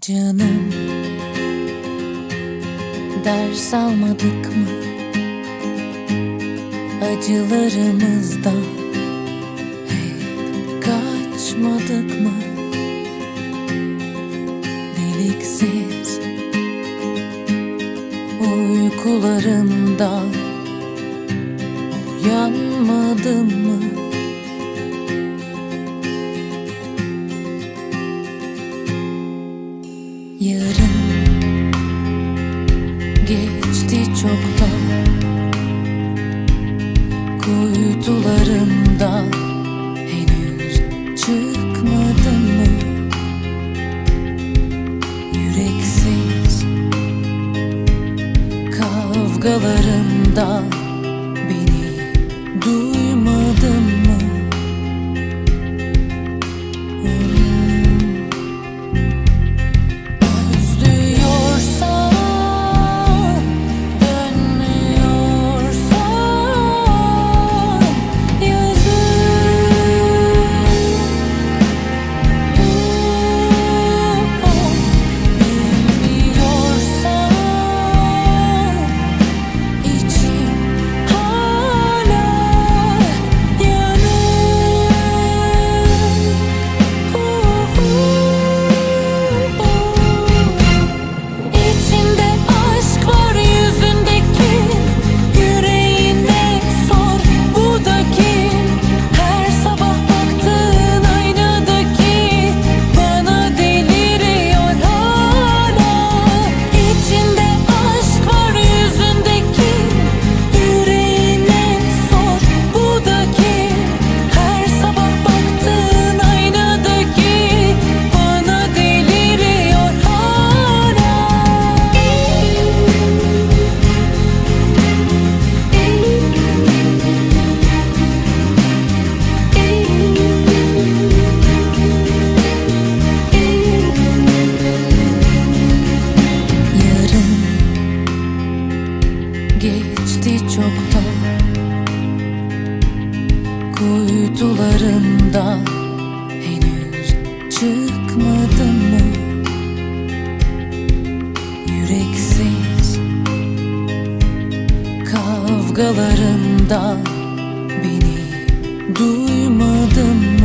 Canım Ders almadık mı? Acılarımızdan Hep kaçmadık mı? Deliksiz Uykularından Uyanmadın mı çoktan Kuytularında henüz çıkmadın mı? Yüreksiz kavgalarında geçti çoktan Kuytularından henüz çıkmadın mı? Yüreksiz kavgalarından beni duymadın mı?